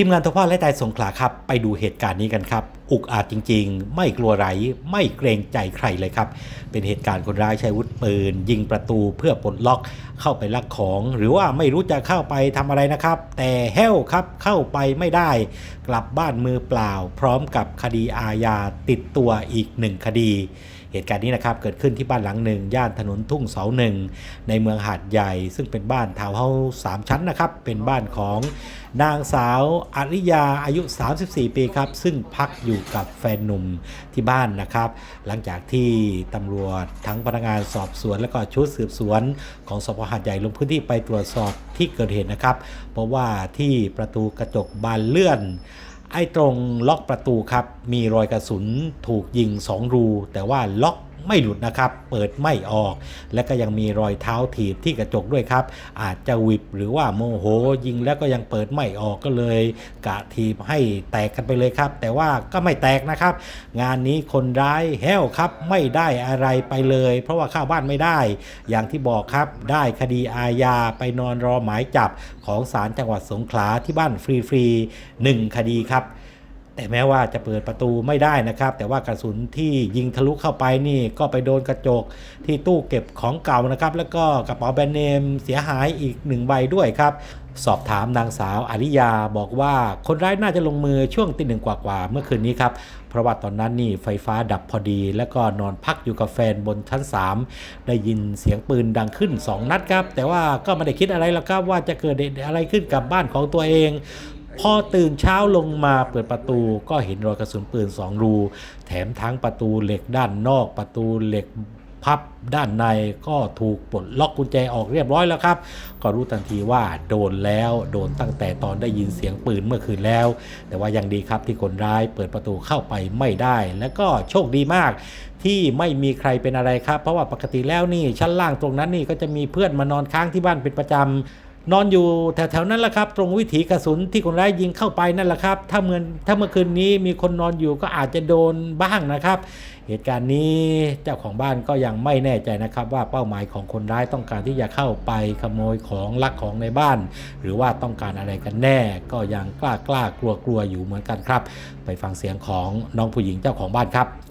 ทีมงานทพ่อและตายสงขลาครับ ไปดูเหตุการณ์นี้กันครับ อุกอาจจริง ๆ ไม่กลัวไรไม่เกรงใจใครเลยครับ เป็นเหตุการณ์คนร้ายใช้วุธปืน ยิงประตูเพื่อปลดล็อกเข้าไปลักของ หรือว่าไม่รู้จะเข้าไปทำอะไรนะครับ แต่แห้วครับเข้าไปไม่ได้ กลับบ้านมือเปล่า พร้อมกับคดีอาญาติดตัวอีกหนึ่งคดีเหตุการณ์นี้นะครับเกิดขึ้นที่บ้านหลังหนึ่ง ย่านถนนทุ่งเสาหนึ่ง ในเมืองหาดใหญ่ ซึ่งเป็นบ้านทาวน์เฮาส์สามชั้นนะครับ เป็นบ้านของนางสาวอริยาอายุ 34 ปีครับ ซึ่งพักอยู่กับแฟนหนุ่มที่บ้านนะครับ หลังจากที่ตำรวจทั้งพนักงานสอบสวน และก็ชุดสืบสวนของสพหาดใหญ่ลงพื้นที่ไปตรวจสอบที่เกิดเหตุนะครับ เพราะว่าที่ประตูกระจกบานเลื่อนไอ้ตรงล็อกประตูครับ มีรอยกระสุนถูกยิง 2 รู แต่ว่าล็อก ไม่หลุดนะครับ เปิดไม่ออก และก็ยังมีรอยเท้าถีบที่กระจกด้วยครับ อาจจะวิบหรือว่าโมโหยิงแล้วก็ยังเปิดไม่ออกก็เลย กะถีบให้แตกกันไปเลยครับ แต่ว่าก็ไม่แตกนะครับ งานนี้คนร้ายแห้วครับไม่ได้อะไรไปเลย เพราะว่าเข้าบ้านไม่ได้ อย่างที่บอกครับได้คดีอาญาไปนอนรอหมายจับของศาลจังหวัดสงขลาที่บ้านฟรีๆหนึ่งคดีครับ แต่แม้ว่าจะเปิดประตูไม่ได้นะครับ แต่ว่ากระสุนที่ยิงทะลุเข้าไปนี่ก็ไปโดนกระจกที่ตู้เก็บของเก่านะครับ แล้วก็กระเป๋าแบรนด์เนมเสียหายอีกหนึ่งใบด้วยครับสอบถามนางสาวอาริยาบอกว่าคนร้ายน่าจะลงมือช่วงตีหนึ่งกว่าๆเมื่อคืนนี้ครับ เพราะว่าตอนนั้นนี่ไฟฟ้าดับพอดี แล้วก็นอนพักอยู่กับแฟนบนชั้น 3 ได้ยินเสียงปืนดังขึ้น 2 นัดครับ แต่ว่าก็ไม่ได้คิดอะไรหรอกครับว่าจะเกิดอะไรขึ้นกับบ้านของตัวเอง พอตื่นเช้าลงมาเปิดประตูก็เห็นรอยกระสุนปืน2รู แถมทั้งประตูเหล็กด้านนอก ประตูเหล็กพับด้านในก็ถูกปลดล็อกกุญแจออกเรียบร้อยแล้วครับ ก็รู้ทันทีว่าโดนแล้วโดนตั้งแต่ตอนได้ยินเสียงปืนเมื่อคืนแล้ว แต่ว่ายังดีครับที่คนร้ายเปิดประตูเข้าไปไม่ได้ และก็โชคดีมาก ที่ไม่มีใครเป็นอะไรครับ เพราะว่าปกติแล้วนี่ชั้นล่างตรงนั้นนี่ก็จะมีเพื่อนมานอนค้างที่บ้านเป็นประจำ นอนอยู่แถวๆนั้นแหละครับ ตรงวิถีกระสุนที่คนร้ายยิงเข้าไปนั่นแหละครับ ถ้าเมื่อถ้าเมื่อคืนนี้มีคนนอนอยู่ก็อาจจะโดนบ้างนะครับ เหตุการณ์นี้เจ้าของบ้านก็ยังไม่แน่ใจนะครับ ว่าเป้าหมายของคนร้ายต้องการที่จะเข้าไปขโมยของลักของในบ้าน หรือว่าต้องการอะไรกันแน่ ก็ยังกล้ากล้ากลัวกลัวอยู่เหมือนกันครับ ไปฟังเสียงของน้องผู้หญิงเจ้าของบ้านครับ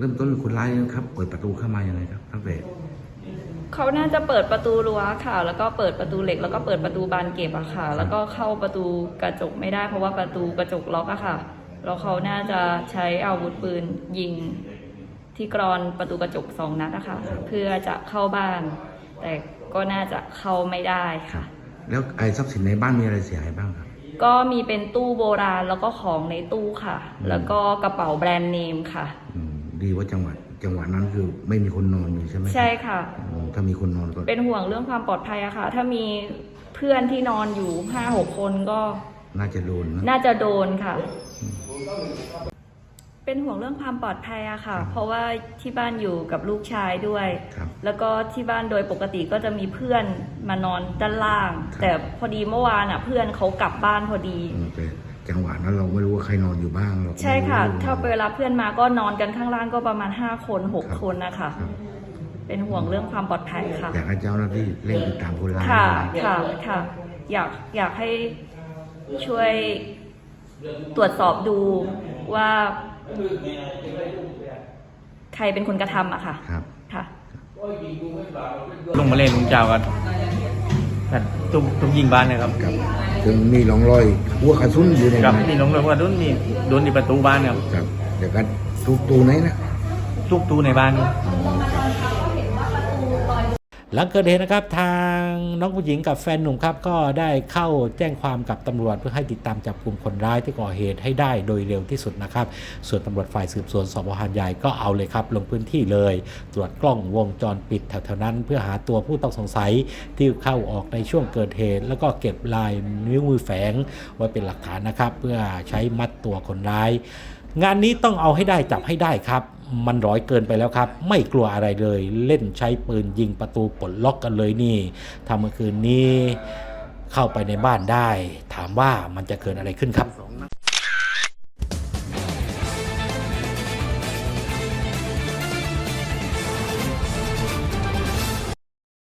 เริ่มต้นคนร้ายนะครับ เปิดประตูเข้ามายังไงครับตั้งแต่เขาน่าจะเปิดประตูรั้วค่ะ แล้วก็เปิดประตูเหล็ก แล้วก็เปิดประตูบานเก็บอะค่ะ แล้วก็เข้าประตูกระจกไม่ได้ เพราะว่าประตูกระจกล็อกอะค่ะ แล้วเขาน่าจะใช้อาวุธปืนยิงที่กรอนประตูกระจกสองนัดอะค่ะเพื่อจะเข้าบ้าน แต่ก็น่าจะเข้าไม่ได้ค่ะ แล้วไอ้ทรัพย์สินในบ้านมีอะไรเสียหายบ้างครับก็มีเป็นตู้โบราณแล้วก็ของในตู้ค่ะ แล้วก็กระเป๋าแบรนด์เนมค่ะอืม ดีว่าจังหวะจังหวะนั้นคือไม่มีคนนอนอยู่ใช่ไหมใช่ค่ะ อ๋อถ้ามีคนนอนก็เป็นห่วงเรื่องความปลอดภัยอะค่ะ ถ้ามีเพื่อนที่นอนอยู่ห้าหกคนก็น่าจะโดนนะ น่าจะโดนค่ะ เป็นห่วงเรื่องความปลอดภัยอะค่ะ เพราะว่าที่บ้านอยู่กับลูกชายด้วย ครับ แล้วก็ที่บ้านโดยปกติก็จะมีเพื่อนมานอนด้านล่าง ครับ แต่พอดีเมื่อวานอะเพื่อนเขากลับบ้านพอดี อืมแต่ จังหวะนั้นเราไม่รู้ว่าใครนอนอยู่บ้างเราก็ใช่ค่ะไม่รู้ถ้าเวลาเพื่อนมาก็นอนกันข้างล่างก็ประมาณห้าคนหกครับคนนะคะครับเป็นห่วงเรื่องความปลอดภัยค่ะ อยากให้เจ้าหน้าที่เร่งติดตามคนร้ายค่ะนะค่ะ ค่ะ อยาก อยากให้ช่วยตรวจสอบดูว่า ใครเป็นคนกระทำอะค่ะ ครับ ค่ะลงมาเล่นลุงเจ้ากัน กันตุ้มตุ้มยิงบ้านนะครับครับถึงมีร่องรอยหัวกระสุนอยู่ในกับบ้านนี่น้องเลยว่าโดนนี่โดนที่ประตูบ้านครับครับเดี๋ยวกันทุกตัวไหนนะทุกตู้ในบ้านครับอ๋อครับ หลังเกิดเหตุนะครับทางน้องผู้หญิงกับแฟนหนุ่มครับก็ได้เข้าแจ้งความกับตำรวจเพื่อให้ติดตามจับกลุ่มคนร้ายที่ก่อเหตุให้ได้โดยเร็วที่สุดนะครับ ส่วนตำรวจฝ่ายสืบสวนสพหาดใหญ่ก็เอาเลยครับ ลงพื้นที่เลย ตรวจกล้องวงจรปิดแถวๆนั้น เพื่อหาตัวผู้ต้องสงสัยที่เข้าออกในช่วงเกิดเหตุ แล้วก็เก็บลายนิ้วมือแฝงไว้เป็นหลักฐานนะครับ เพื่อใช้มัดตัวคนร้าย งานนี้ต้องเอาให้ได้จับให้ได้ครับ มันร้อยเกินไปแล้วครับ ไม่กลัวอะไรเลย เล่นใช้ปืนยิงประตูปลดล็อกกันเลยนี่ทำเมื่อคืนนี้เข้าไปในบ้านได้ ถามว่ามันจะเกิดอะไรขึ้นครับ